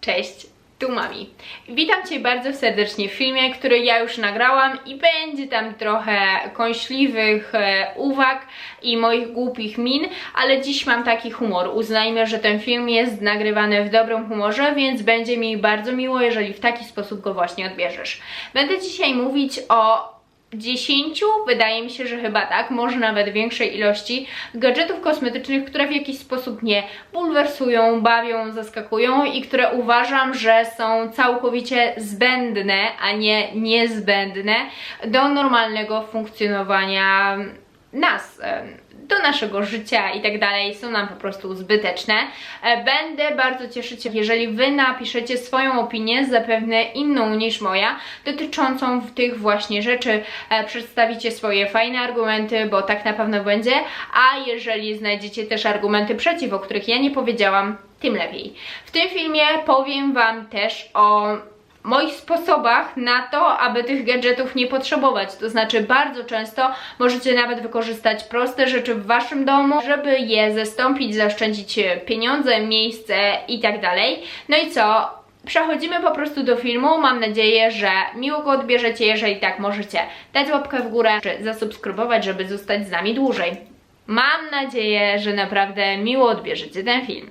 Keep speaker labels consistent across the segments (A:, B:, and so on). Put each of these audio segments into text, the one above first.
A: Cześć, tu Mami. Witam Cię bardzo serdecznie w filmie, który ja już nagrałam i będzie tam trochę kąśliwych e, uwag i moich głupich min, ale dziś mam taki humor. Uznajmy, że ten film jest nagrywany w dobrym humorze, więc będzie mi bardzo miło, jeżeli w taki sposób go właśnie odbierzesz. Będę dzisiaj mówić o 10, wydaje mi się, że chyba tak, może nawet większej ilości gadżetów kosmetycznych, które w jakiś sposób mnie bulwersują, bawią, zaskakują i które uważam, że są całkowicie zbędne, a nie niezbędne do normalnego funkcjonowania nas, do naszego życia i tak dalej, są nam po prostu zbyteczne. E, Będę bardzo cieszyć się, jeżeli Wy napiszecie swoją opinię, zapewne inną niż moja, dotyczącą tych właśnie rzeczy, e, przedstawicie swoje fajne argumenty, bo tak na pewno będzie, a jeżeli znajdziecie też argumenty przeciw, o których ja nie powiedziałam, tym lepiej. W tym filmie powiem Wam też o moich sposobach na to, aby tych gadżetów nie potrzebować. To znaczy, bardzo często możecie nawet wykorzystać proste rzeczy w waszym domu, żeby je zastąpić, zaoszczędzić pieniądze, miejsce i tak. No i co? Przechodzimy po prostu do filmu. Mam nadzieję, że miło go odbierzecie. Jeżeli tak, możecie dać łapkę w górę czy zasubskrybować, żeby zostać z nami dłużej. Mam nadzieję, że naprawdę miło odbierzecie ten film.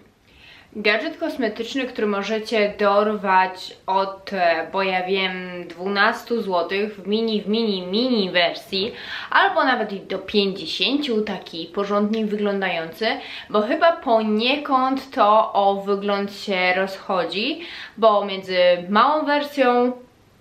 A: Gadżet kosmetyczny, który możecie dorwać od, e, bo ja wiem, 12 zł w mini, w mini, mini wersji, albo nawet i do 50, taki porządnie wyglądający, bo chyba poniekąd to o wygląd się rozchodzi, bo między małą wersją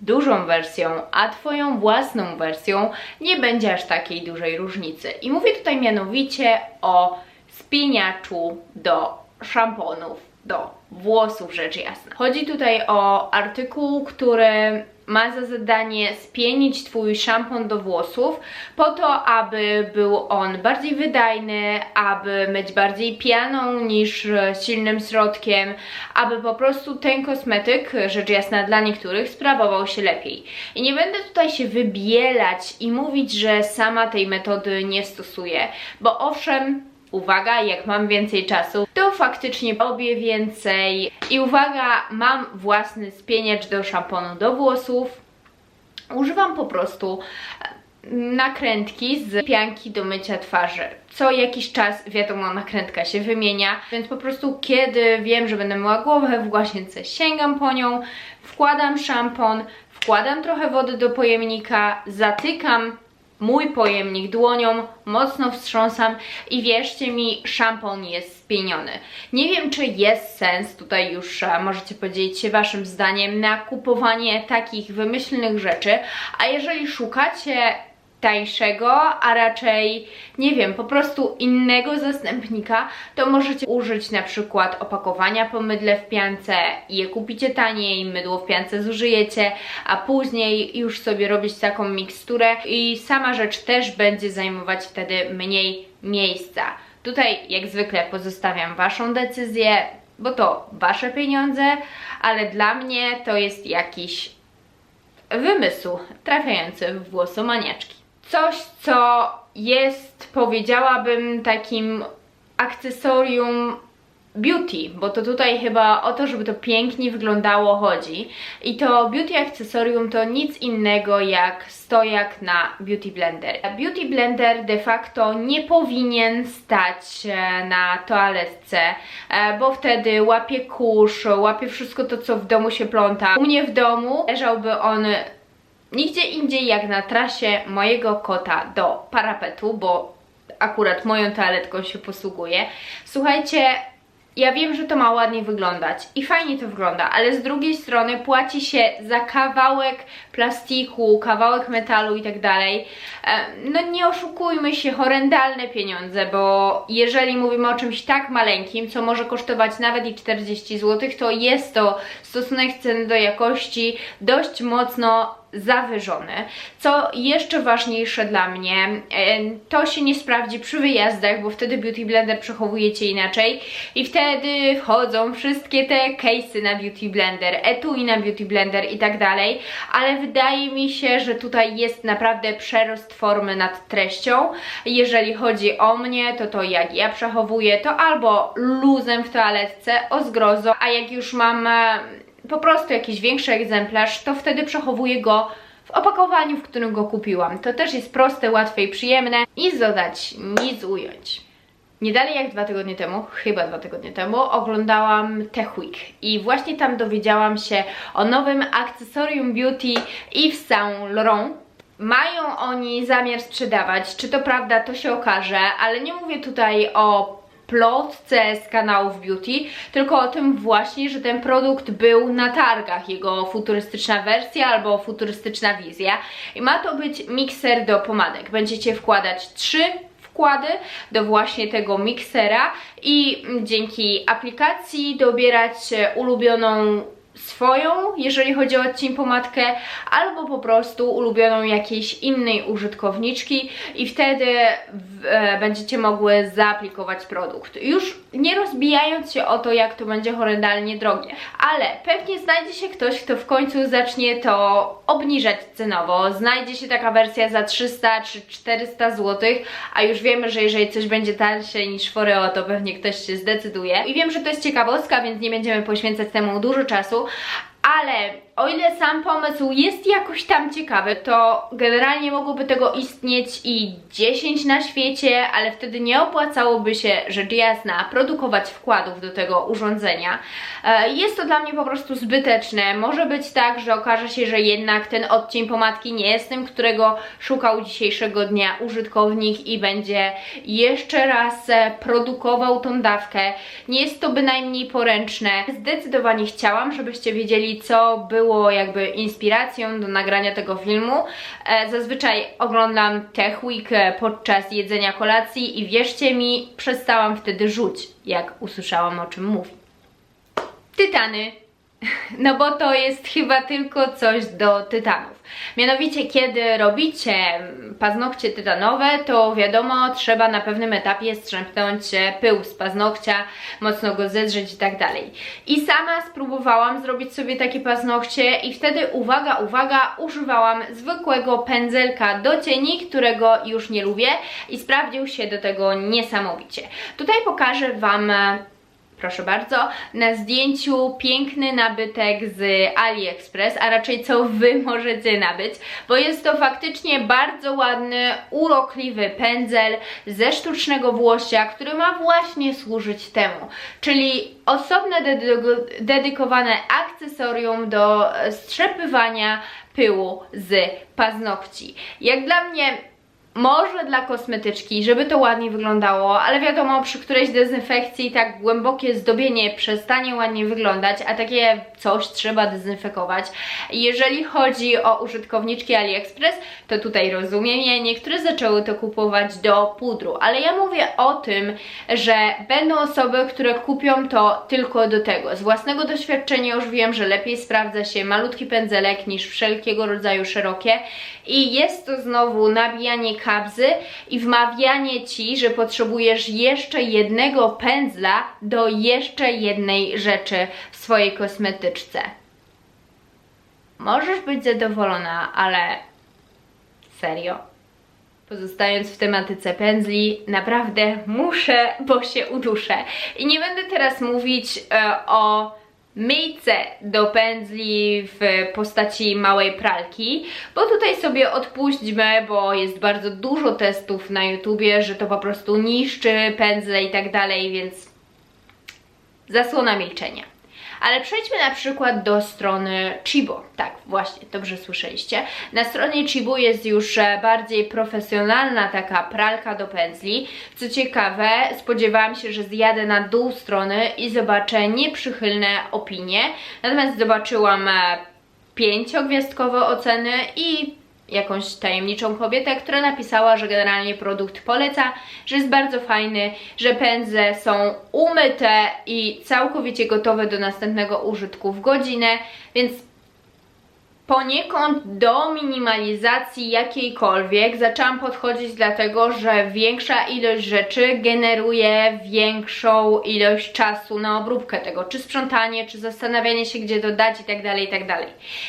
A: dużą wersją, a Twoją własną wersją nie będzie aż takiej dużej różnicy. I mówię tutaj mianowicie o spieniaczu do szamponów, do włosów rzecz jasna. Chodzi tutaj o artykuł, który ma za zadanie spienić Twój szampon do włosów po to, aby był on bardziej wydajny, aby myć bardziej pianą niż silnym środkiem, aby po prostu ten kosmetyk, rzecz jasna dla niektórych, sprawował się lepiej. I nie będę tutaj się wybielać i mówić, że sama tej metody nie stosuję, bo owszem, Uwaga, jak mam więcej czasu, to faktycznie robię więcej. I uwaga, mam własny spieniacz do szamponu do włosów. Używam po prostu nakrętki z pianki do mycia twarzy. Co jakiś czas, wiadomo, nakrętka się wymienia, więc po prostu kiedy wiem, że będę myła głowę w łazience, sięgam po nią, wkładam szampon, wkładam trochę wody do pojemnika, zatykam mój pojemnik dłonią, mocno wstrząsam i wierzcie mi, szampon jest spieniony. Nie wiem, czy jest sens, tutaj już e, możecie podzielić się waszym zdaniem, na kupowanie takich wymyślnych rzeczy, a jeżeli szukacie tańszego, a raczej, nie wiem, po prostu innego zastępnika, to możecie użyć na przykład opakowania po mydle w piance je kupicie taniej, mydło w piance zużyjecie, a później już sobie robić taką miksturę i sama rzecz też będzie zajmować wtedy mniej miejsca. Tutaj jak zwykle pozostawiam Waszą decyzję, bo to Wasze pieniądze, ale dla mnie to jest jakiś wymysł trafiający w włosomaniaczki. Coś, co jest, powiedziałabym, takim akcesorium beauty, bo to tutaj chyba o to, żeby to pięknie wyglądało chodzi. I to beauty akcesorium to nic innego jak stojak na beauty blender. Beauty blender de facto nie powinien stać e, na toaletce, e, bo wtedy łapie kurz, łapie wszystko to, co w domu się pląta. U mnie w domu leżałby on nigdzie indziej jak na trasie mojego kota do parapetu, bo akurat moją toaletką się posługuje. Słuchajcie, ja wiem, że to ma ładnie wyglądać i fajnie to wygląda, ale z drugiej strony płaci się za kawałek plastiku, kawałek metalu i tak dalej. E, No nie oszukujmy się, horrendalne pieniądze, bo jeżeli mówimy o czymś tak maleńkim, co może kosztować nawet i 40 zł, to jest to stosunek ceny do jakości dość mocno zawyżony. Co jeszcze ważniejsze dla mnie, e, to się nie sprawdzi przy wyjazdach, bo wtedy Beauty Blender przechowujecie inaczej i wtedy wchodzą wszystkie te case'y na Beauty Blender, etui na Beauty Blender i tak dalej, ale wydaje mi się, że tutaj jest naprawdę przerost formy nad treścią. Jeżeli chodzi o mnie, to to jak ja przechowuję, to albo luzem w toaletce, o zgrozo, a jak już mam po prostu jakiś większy egzemplarz, to wtedy przechowuję go w opakowaniu, w którym go kupiłam. To też jest proste, łatwe i przyjemne. Nic dodać, nic ująć. Nie dalej jak dwa tygodnie temu, chyba dwa tygodnie temu, oglądałam Tech Week i właśnie tam dowiedziałam się o nowym akcesorium beauty Yves Saint Laurent. Mają oni zamiar sprzedawać, czy to prawda, to się okaże, ale nie mówię tutaj o plotce z kanałów beauty, tylko o tym właśnie, że ten produkt był na targach, jego futurystyczna wersja albo futurystyczna wizja i ma to być mikser do pomadek. Będziecie wkładać trzy wkłady do właśnie tego miksera i dzięki aplikacji dobierać ulubioną swoją, jeżeli chodzi o odcień pomadkę, albo po prostu ulubioną jakiejś innej użytkowniczki i wtedy w, e, będziecie mogły zaaplikować produkt. Już nie rozbijając się o to, jak to będzie horrendalnie drogie, ale pewnie znajdzie się ktoś, kto w końcu zacznie to obniżać cenowo. Znajdzie się taka wersja za 300 czy 400 zł, a już wiemy, że jeżeli coś będzie tańsze niż Foreo, to pewnie ktoś się zdecyduje. I wiem, że to jest ciekawostka, więc nie będziemy poświęcać temu dużo czasu, ale o ile sam pomysł jest jakoś tam ciekawy, to generalnie mogłoby tego istnieć i 10 na świecie, ale wtedy nie opłacałoby się, rzecz jasna, produkować wkładów do tego urządzenia. E, jest to dla mnie po prostu zbyteczne. Może być tak, że okaże się, że jednak ten odcień pomadki nie jest tym, którego szukał dzisiejszego dnia użytkownik i będzie jeszcze raz e, produkował tą dawkę. Nie jest to bynajmniej poręczne. Zdecydowanie chciałam, żebyście wiedzieli, co było było jakby inspiracją do nagrania tego filmu. E, zazwyczaj oglądam Tech Week e, podczas jedzenia kolacji i wierzcie mi, przestałam wtedy rzuć, jak usłyszałam o czym mówi. Tytany no bo to jest chyba tylko coś do tytanów. Mianowicie, kiedy robicie paznokcie tytanowe, to wiadomo, trzeba na pewnym etapie strzępnąć pył z paznokcia, mocno go zedrzeć i tak dalej. I sama spróbowałam zrobić sobie takie paznokcie i wtedy, uwaga, uwaga, używałam zwykłego pędzelka do cieni, którego już nie lubię i sprawdził się do tego niesamowicie. Tutaj pokażę Wam proszę bardzo, na zdjęciu piękny nabytek z AliExpress, a raczej co Wy możecie nabyć, bo jest to faktycznie bardzo ładny, urokliwy pędzel ze sztucznego włosia, który ma właśnie służyć temu, czyli osobne dedykowane akcesorium do strzepywania pyłu z paznokci. Jak dla mnie może dla kosmetyczki, żeby to ładnie wyglądało, ale wiadomo, przy którejś dezynfekcji tak głębokie zdobienie przestanie ładnie wyglądać, a takie coś trzeba dezynfekować. Jeżeli chodzi o użytkowniczki AliExpress, to tutaj rozumiem je, niektóre zaczęły to kupować do pudru, ale ja mówię o tym, że będą osoby, które kupią to tylko do tego. Z własnego doświadczenia już wiem, że lepiej sprawdza się malutki pędzelek niż wszelkiego rodzaju szerokie i jest to znowu nabijanie kabzy i wmawianie Ci, że potrzebujesz jeszcze jednego pędzla do jeszcze jednej rzeczy w swojej kosmetyczce. Możesz być zadowolona, ale serio? Pozostając w tematyce pędzli, naprawdę muszę, bo się uduszę. I nie będę teraz mówić e, o myjce do pędzli w postaci małej pralki, bo tutaj sobie odpuśćmy, bo jest bardzo dużo testów na YouTubie, że to po prostu niszczy pędzle i tak dalej, więc zasłona milczenia. Ale przejdźmy na przykład do strony Chibo. Tak, właśnie, dobrze słyszeliście. Na stronie Chibo jest już e, bardziej profesjonalna taka pralka do pędzli. Co ciekawe, spodziewałam się, że zjadę na dół strony i zobaczę nieprzychylne opinie. Natomiast zobaczyłam e, pięciogwiazdkowe oceny i jakąś tajemniczą kobietę, która napisała, że generalnie produkt poleca, że jest bardzo fajny, że pędzle są umyte i całkowicie gotowe do następnego użytku w godzinę, więc poniekąd do minimalizacji jakiejkolwiek zaczęłam podchodzić dlatego, że większa ilość rzeczy generuje większą ilość czasu na obróbkę tego, czy sprzątanie, czy zastanawianie się gdzie dodać i tak dalej, i tak.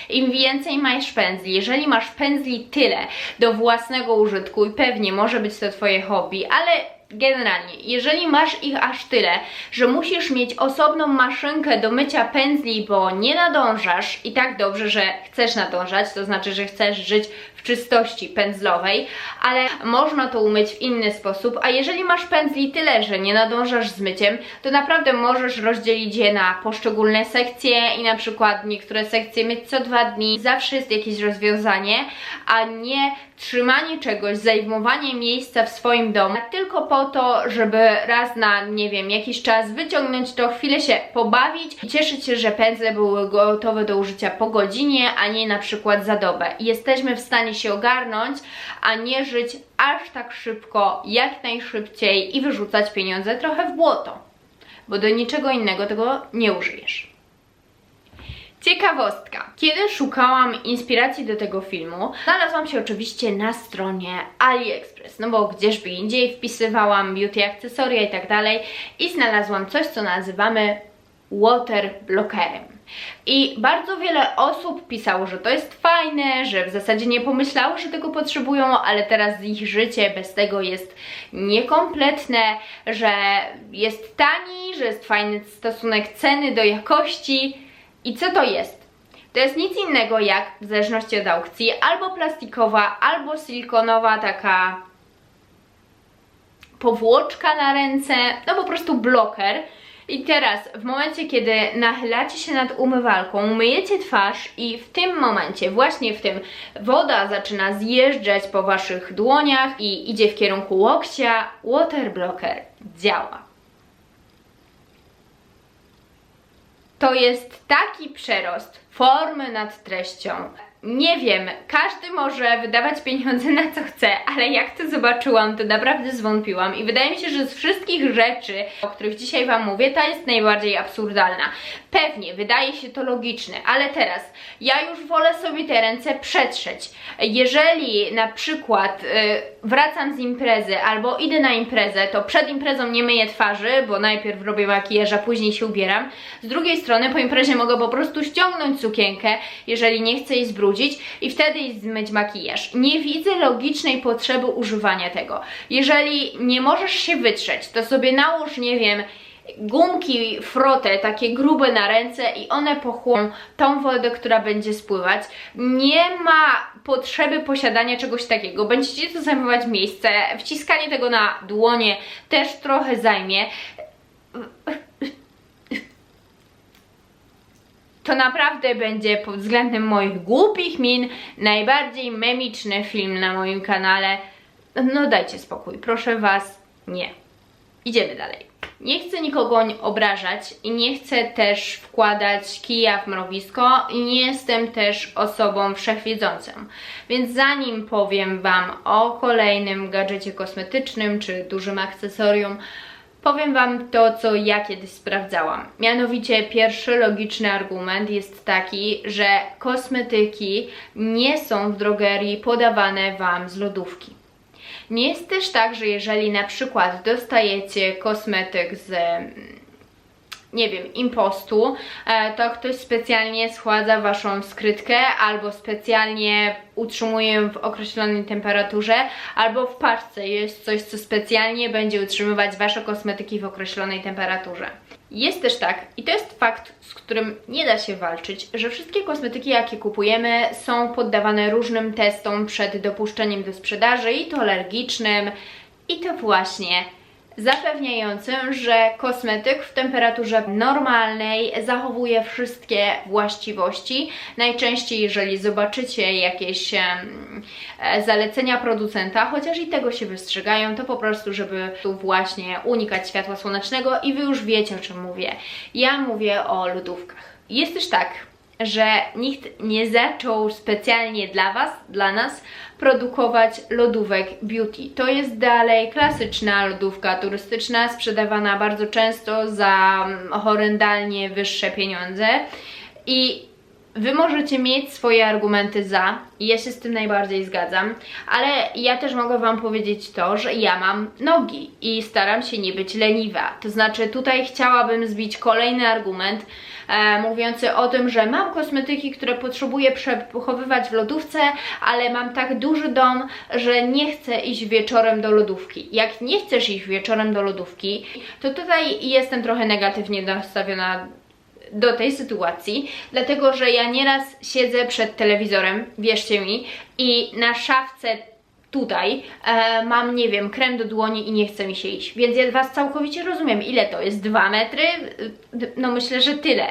A: Im więcej masz pędzli, jeżeli masz pędzli tyle do własnego użytku i pewnie może być to twoje hobby, ale Generalnie, jeżeli masz ich aż tyle, że musisz mieć osobną maszynkę do mycia pędzli, bo nie nadążasz i tak dobrze, że chcesz nadążać, to znaczy, że chcesz żyć w czystości pędzlowej, ale można to umyć w inny sposób, a jeżeli masz pędzli tyle, że nie nadążasz z myciem, to naprawdę możesz rozdzielić je na poszczególne sekcje i na przykład niektóre sekcje myć co dwa dni, zawsze jest jakieś rozwiązanie, a nie trzymanie czegoś, zajmowanie miejsca w swoim domu tylko po to, żeby raz na, nie wiem, jakiś czas wyciągnąć to, chwilę się pobawić i cieszyć się, że pędzle były gotowe do użycia po godzinie, a nie na przykład za dobę. Jesteśmy w stanie się ogarnąć, a nie żyć aż tak szybko, jak najszybciej i wyrzucać pieniądze trochę w błoto, bo do niczego innego tego nie użyjesz. Ciekawostka. Kiedy szukałam inspiracji do tego filmu, znalazłam się oczywiście na stronie AliExpress, no bo gdzieżby indziej wpisywałam beauty akcesoria i tak dalej i znalazłam coś, co nazywamy water blockerem. I bardzo wiele osób pisało, że to jest fajne, że w zasadzie nie pomyślało, że tego potrzebują, ale teraz ich życie bez tego jest niekompletne, że jest tani, że jest fajny stosunek ceny do jakości i co to jest? To jest nic innego jak, w zależności od aukcji, albo plastikowa, albo silikonowa taka powłoczka na ręce, no po prostu bloker. I teraz, w momencie, kiedy nachylacie się nad umywalką, myjecie twarz i w tym momencie, właśnie w tym, woda zaczyna zjeżdżać po waszych dłoniach i idzie w kierunku łokcia, water blocker działa. to jest taki przerost formy nad treścią, nie wiem, każdy może wydawać pieniądze na co chce, ale jak to zobaczyłam, to naprawdę zwątpiłam i wydaje mi się, że z wszystkich rzeczy, o których dzisiaj Wam mówię, ta jest najbardziej absurdalna. Pewnie, wydaje się to logiczne, ale teraz ja już wolę sobie te ręce przetrzeć. Jeżeli na przykład yy, wracam z imprezy albo idę na imprezę, to przed imprezą nie myję twarzy, bo najpierw robię makijaż, a później się ubieram. Z drugiej strony po imprezie mogę po prostu ściągnąć sukienkę, jeżeli nie chcę jej zbrudzić i wtedy zmyć makijaż. Nie widzę logicznej potrzeby używania tego. Jeżeli nie możesz się wytrzeć, to sobie nałóż, nie wiem, gumki frotę, takie grube na ręce i one pochłoną tą wodę, która będzie spływać. Nie ma potrzeby posiadania czegoś takiego. Będziecie to zajmować miejsce, wciskanie tego na dłonie też trochę zajmie to naprawdę będzie pod względem moich głupich min najbardziej memiczny film na moim kanale. No dajcie spokój, proszę Was, nie. Idziemy dalej. Nie chcę nikogo obrażać i nie chcę też wkładać kija w mrowisko i nie jestem też osobą wszechwiedzącą. Więc zanim powiem Wam o kolejnym gadżecie kosmetycznym czy dużym akcesorium, Powiem Wam to, co ja kiedyś sprawdzałam. Mianowicie pierwszy logiczny argument jest taki, że kosmetyki nie są w drogerii podawane Wam z lodówki. Nie jest też tak, że jeżeli na przykład dostajecie kosmetyk z nie wiem, impostu, e, to ktoś specjalnie schładza Waszą skrytkę albo specjalnie utrzymuje w określonej temperaturze, albo w paczce jest coś, co specjalnie będzie utrzymywać Wasze kosmetyki w określonej temperaturze. Jest też tak, i to jest fakt, z którym nie da się walczyć, że wszystkie kosmetyki, jakie kupujemy, są poddawane różnym testom przed dopuszczeniem do sprzedaży, i to alergicznym, i to właśnie zapewniającym, że kosmetyk w temperaturze normalnej zachowuje wszystkie właściwości. Najczęściej, jeżeli zobaczycie jakieś e, zalecenia producenta, chociaż i tego się wystrzegają, to po prostu, żeby tu właśnie unikać światła słonecznego i Wy już wiecie o czym mówię. Ja mówię o lodówkach. Jest też tak, że nikt nie zaczął specjalnie dla Was, dla nas produkować lodówek beauty. To jest dalej klasyczna lodówka turystyczna, sprzedawana bardzo często za horrendalnie wyższe pieniądze i Wy możecie mieć swoje argumenty za, i ja się z tym najbardziej zgadzam, ale ja też mogę Wam powiedzieć to, że ja mam nogi i staram się nie być leniwa. To znaczy, tutaj chciałabym zbić kolejny argument, e, mówiący o tym, że mam kosmetyki, które potrzebuję przechowywać w lodówce, ale mam tak duży dom, że nie chcę iść wieczorem do lodówki. Jak nie chcesz iść wieczorem do lodówki, to tutaj jestem trochę negatywnie nastawiona do tej sytuacji, dlatego że ja nieraz siedzę przed telewizorem, wierzcie mi, i na szafce tutaj e, mam, nie wiem, krem do dłoni i nie chce mi się iść. Więc ja Was całkowicie rozumiem. Ile to jest? Dwa metry? No myślę, że tyle.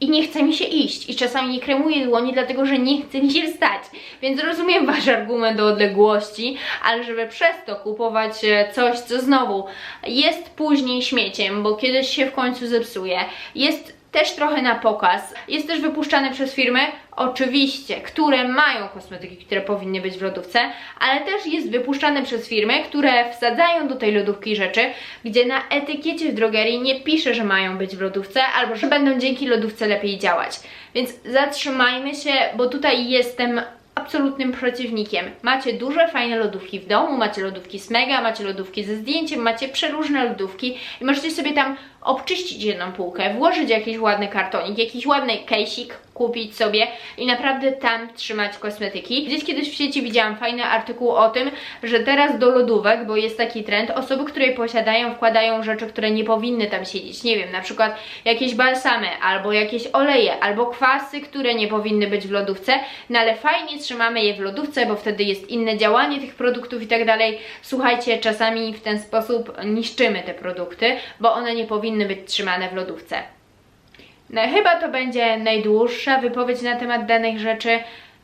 A: I nie chce mi się iść. I czasami nie kremuję dłoni, dlatego że nie chce mi się wstać. Więc rozumiem Wasz argument do odległości, ale żeby przez to kupować e, coś, co znowu jest później śmieciem, bo kiedyś się w końcu zepsuje, jest też trochę na pokaz. Jest też wypuszczany przez firmy, oczywiście, które mają kosmetyki, które powinny być w lodówce, ale też jest wypuszczany przez firmy, które wsadzają do tej lodówki rzeczy, gdzie na etykiecie w drogerii nie pisze, że mają być w lodówce, albo że będą dzięki lodówce lepiej działać. Więc zatrzymajmy się, bo tutaj jestem absolutnym przeciwnikiem. Macie duże, fajne lodówki w domu, macie lodówki z mega, macie lodówki ze zdjęciem, macie przeróżne lodówki i możecie sobie tam obczyścić jedną półkę, włożyć jakiś ładny kartonik, jakiś ładny case'ik, kupić sobie i naprawdę tam trzymać kosmetyki. Gdzieś kiedyś w sieci widziałam fajny artykuł o tym, że teraz do lodówek, bo jest taki trend, osoby, które je posiadają, wkładają rzeczy, które nie powinny tam siedzieć. Nie wiem, na przykład jakieś balsamy, albo jakieś oleje, albo kwasy, które nie powinny być w lodówce, no ale fajnie trzymamy je w lodówce, bo wtedy jest inne działanie tych produktów i tak dalej. Słuchajcie, czasami w ten sposób niszczymy te produkty, bo one nie powinny być trzymane w lodówce. No chyba to będzie najdłuższa wypowiedź na temat danych rzeczy,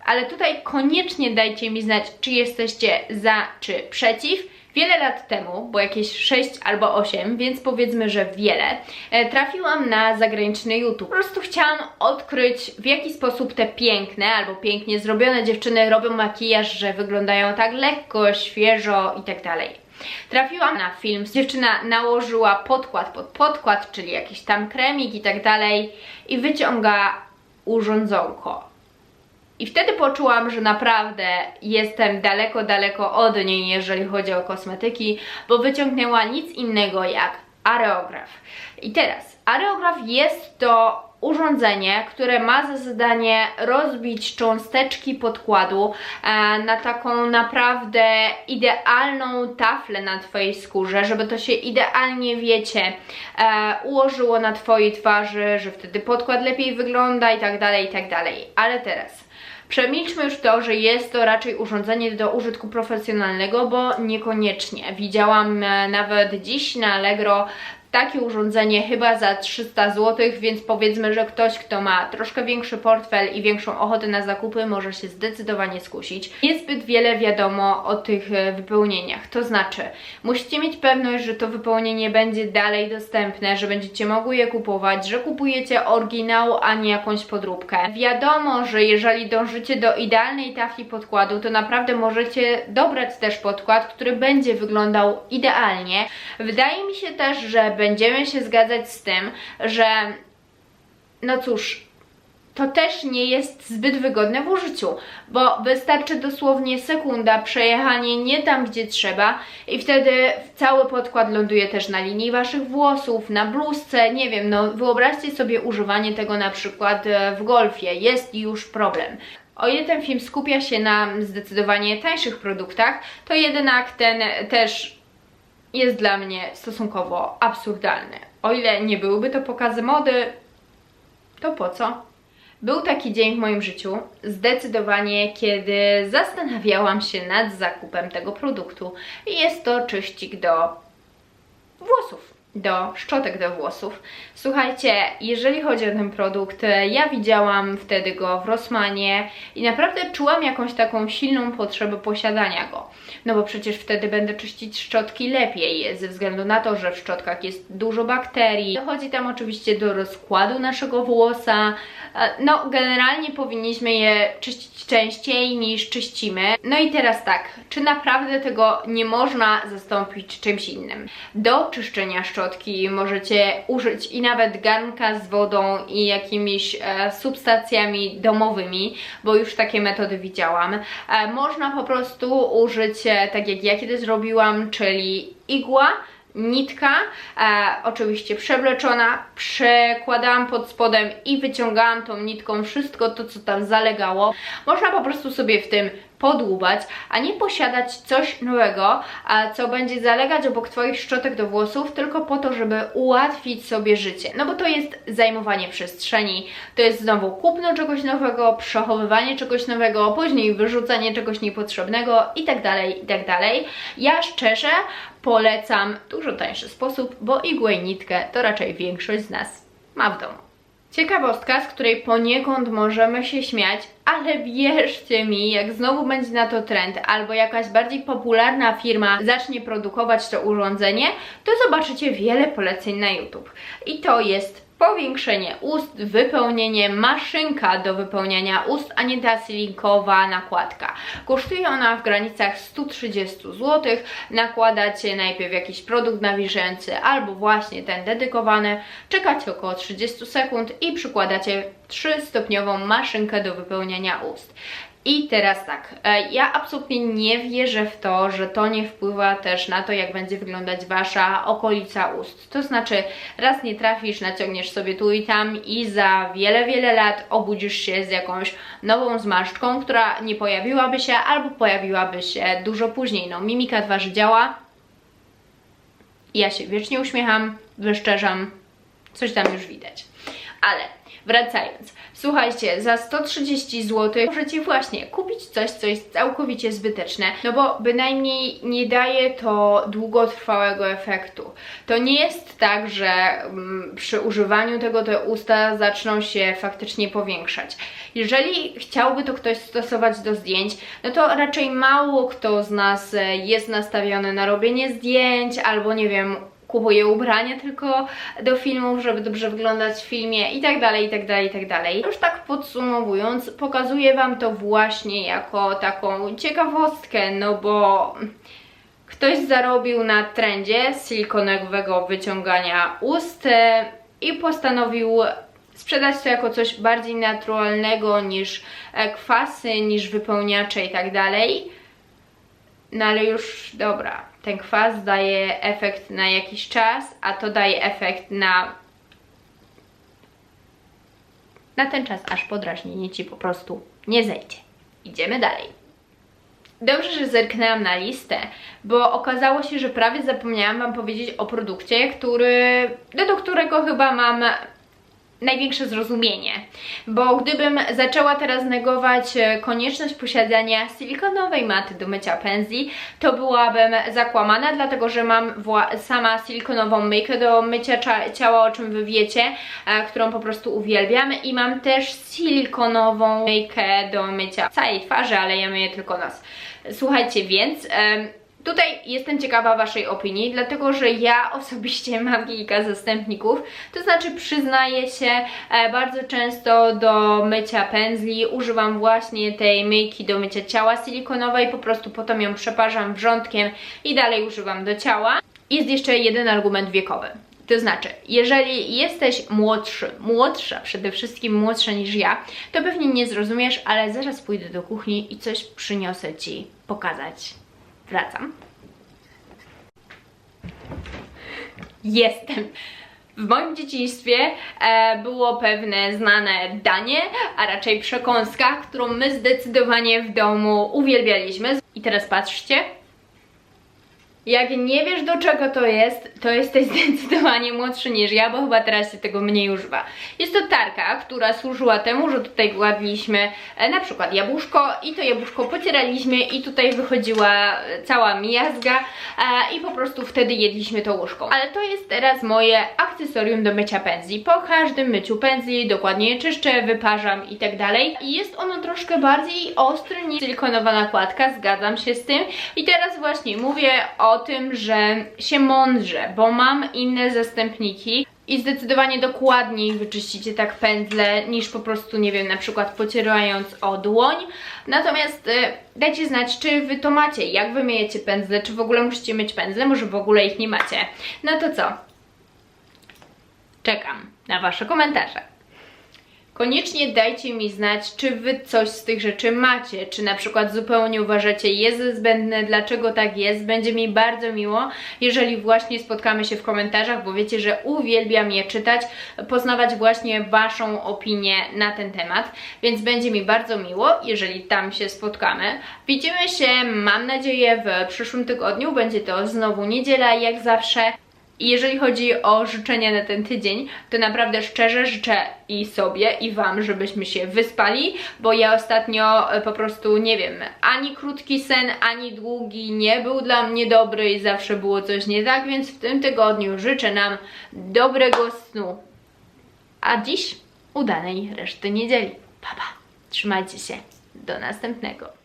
A: ale tutaj koniecznie dajcie mi znać, czy jesteście za, czy przeciw. Wiele lat temu, bo jakieś 6 albo 8, więc powiedzmy, że wiele, e, trafiłam na zagraniczny YouTube. Po prostu chciałam odkryć, w jaki sposób te piękne albo pięknie zrobione dziewczyny robią makijaż, że wyglądają tak lekko, świeżo i tak dalej. Trafiłam na film, dziewczyna nałożyła podkład pod podkład, czyli jakiś tam kremik i tak dalej i wyciąga urządzonko. I wtedy poczułam, że naprawdę jestem daleko, daleko od niej, jeżeli chodzi o kosmetyki, bo wyciągnęła nic innego jak areograf. I teraz, areograf jest to urządzenie, które ma za zadanie rozbić cząsteczki podkładu e, na taką naprawdę idealną taflę na Twojej skórze, żeby to się idealnie, wiecie, e, ułożyło na Twojej twarzy, że wtedy podkład lepiej wygląda i tak dalej, i tak dalej. Ale teraz... Przemilczmy już to, że jest to raczej urządzenie do użytku profesjonalnego, bo niekoniecznie. Widziałam e, nawet dziś na Allegro takie urządzenie chyba za 300 zł, więc powiedzmy, że ktoś, kto ma troszkę większy portfel i większą ochotę na zakupy, może się zdecydowanie skusić. Niezbyt wiele wiadomo o tych e, wypełnieniach, to znaczy musicie mieć pewność, że to wypełnienie będzie dalej dostępne, że będziecie mogły je kupować, że kupujecie oryginał, a nie jakąś podróbkę. Wiadomo, że jeżeli dążycie do idealnej tafli podkładu, to naprawdę możecie dobrać też podkład, który będzie wyglądał idealnie. Wydaje mi się też, że będziemy się zgadzać z tym, że no cóż, to też nie jest zbyt wygodne w użyciu, bo wystarczy dosłownie sekunda przejechanie nie tam, gdzie trzeba i wtedy cały podkład ląduje też na linii Waszych włosów, na bluzce, nie wiem, no wyobraźcie sobie używanie tego na przykład e, w golfie, jest już problem. O ile ten film skupia się na zdecydowanie tańszych produktach, to jednak ten też jest dla mnie stosunkowo absurdalny. O ile nie byłyby to pokazy mody, to po co? Był taki dzień w moim życiu, zdecydowanie, kiedy zastanawiałam się nad zakupem tego produktu. Jest to czyścik do włosów do szczotek do włosów. Słuchajcie, jeżeli chodzi o ten produkt, ja widziałam wtedy go w Rossmanie i naprawdę czułam jakąś taką silną potrzebę posiadania go. No bo przecież wtedy będę czyścić szczotki lepiej, ze względu na to, że w szczotkach jest dużo bakterii. Dochodzi tam oczywiście do rozkładu naszego włosa, E, No, generalnie powinniśmy je czyścić częściej niż czyścimy. No i teraz tak, czy naprawdę tego nie można zastąpić czymś innym? Do czyszczenia szczotki możecie użyć i nawet garnka z wodą i jakimiś e, substancjami domowymi, bo już takie metody widziałam. E, można po prostu użyć, e, tak jak ja kiedyś zrobiłam, czyli igła, nitka, e, oczywiście przewleczona, przekładałam pod spodem i wyciągałam tą nitką wszystko to, co tam zalegało. Można po prostu sobie w tym podłubać, a nie posiadać coś nowego, a co będzie zalegać obok Twoich szczotek do włosów, tylko po to, żeby ułatwić sobie życie. No bo to jest zajmowanie przestrzeni, to jest znowu kupno czegoś nowego, przechowywanie czegoś nowego, później wyrzucanie czegoś niepotrzebnego i tak dalej, i tak. Ja szczerze polecam dużo tańszy sposób, bo igłę i nitkę to raczej większość z nas ma w domu. Ciekawostka, z której poniekąd możemy się śmiać, ale wierzcie mi, jak znowu będzie na to trend, albo jakaś bardziej popularna firma zacznie produkować to urządzenie, to zobaczycie wiele poleceń na YouTube. I to jest powiększenie ust, wypełnienie, maszynka do wypełniania ust, a nie ta silinkowa nakładka. Kosztuje ona w granicach 130 zł. Nakładacie najpierw jakiś produkt nawilżający albo właśnie ten dedykowany, czekacie około 30 sekund i przykładacie 3-stopniową maszynkę do wypełniania ust. I teraz tak, e, ja absolutnie nie wierzę w to, że to nie wpływa też na to, jak będzie wyglądać Wasza okolica ust. To znaczy, raz nie trafisz, naciągniesz sobie tu i tam i za wiele, wiele lat obudzisz się z jakąś nową zmarszczką, która nie pojawiłaby się albo pojawiłaby się dużo później. No, mimika twarzy działa. Ja się wiecznie uśmiecham, wyszczerzam, coś tam już widać. Ale wracając, słuchajcie, za 130 zł możecie właśnie kupić coś, co jest całkowicie zbyteczne, no bo bynajmniej nie daje to długotrwałego efektu. To nie jest tak, że mm, przy używaniu tego te usta zaczną się faktycznie powiększać. Jeżeli chciałby to ktoś stosować do zdjęć, no to raczej mało kto z nas e, jest nastawiony na robienie zdjęć albo nie wiem, kupuję ubrania tylko do filmów, żeby dobrze wyglądać w filmie i tak dalej, i tak dalej, i tak dalej. Już tak podsumowując, pokazuję Wam to właśnie jako taką ciekawostkę, no bo ktoś zarobił na trendzie silikonowego wyciągania ust e, i postanowił sprzedać to jako coś bardziej naturalnego niż e, kwasy, niż wypełniacze i tak dalej. No ale już dobra, ten kwas daje efekt na jakiś czas, a to daje efekt na na ten czas, aż podrażnienie Ci po prostu nie zejdzie. Idziemy dalej. Dobrze, że zerknęłam na listę, bo okazało się, że prawie zapomniałam Wam powiedzieć o produkcie, który, do którego chyba mam największe zrozumienie, bo gdybym zaczęła teraz negować e, konieczność posiadania silikonowej maty do mycia pędzli, to byłabym zakłamana, dlatego że mam sama silikonową myjkę do mycia ciała, o czym wy wiecie, e, którą po prostu uwielbiam i mam też silikonową myjkę do mycia całej twarzy, ale ja myję tylko nos. Słuchajcie, więc... Tutaj jestem ciekawa Waszej opinii, dlatego że ja osobiście mam kilka zastępników, to znaczy przyznaję się, e, bardzo często do mycia pędzli używam właśnie tej myjki do mycia ciała silikonowej, po prostu potem ją przeparzam wrzątkiem i dalej używam do ciała. Jest jeszcze jeden argument wiekowy. To znaczy, jeżeli jesteś młodszy, młodsza, przede wszystkim młodsza niż ja, to pewnie nie zrozumiesz, ale zaraz pójdę do kuchni i coś przyniosę Ci pokazać. Wracam. Jestem. W moim dzieciństwie e, było pewne znane danie, a raczej przekąska, którą my zdecydowanie w domu uwielbialiśmy. I teraz patrzcie, jak nie wiesz do czego to jest, to jesteś zdecydowanie młodszy niż ja, bo chyba teraz się tego mniej używa. Jest to tarka, która służyła temu, że tutaj kładliśmy e, na przykład jabłuszko i to jabłuszko pocieraliśmy i tutaj wychodziła cała miazga e, i po prostu wtedy jedliśmy to łyżką. Ale to jest teraz moje akcesorium do mycia pędzli. Po każdym myciu pędzli dokładnie je czyszczę, wyparzam i tak dalej. I jest ono troszkę bardziej ostre niż silikonowa nakładka, zgadzam się z tym. I teraz właśnie mówię o tym, że się mądrze, bo mam inne zastępniki i zdecydowanie dokładniej wyczyścicie tak pędzle niż po prostu, nie wiem, na przykład pocierając o dłoń. Natomiast y, dajcie znać, czy wy to macie, jak wy myjecie pędzle, czy w ogóle musicie mieć pędzle, może w ogóle ich nie macie. No to co? Czekam na wasze komentarze. Koniecznie dajcie mi znać, czy wy coś z tych rzeczy macie, czy na przykład zupełnie uważacie jest zbędne, dlaczego tak jest. Będzie mi bardzo miło, jeżeli właśnie spotkamy się w komentarzach, bo wiecie, że uwielbiam je czytać, poznawać właśnie waszą opinię na ten temat, więc będzie mi bardzo miło, jeżeli tam się spotkamy. Widzimy się, mam nadzieję, w przyszłym tygodniu. Będzie to znowu niedziela, jak zawsze. I jeżeli chodzi o życzenia na ten tydzień, to naprawdę szczerze życzę i sobie, i Wam, żebyśmy się wyspali, bo ja ostatnio e, po prostu nie wiem, ani krótki sen, ani długi nie był dla mnie dobry i zawsze było coś nie tak, więc w tym tygodniu życzę nam dobrego snu. A dziś udanej reszty niedzieli. Pa, pa. Trzymajcie się. Do następnego.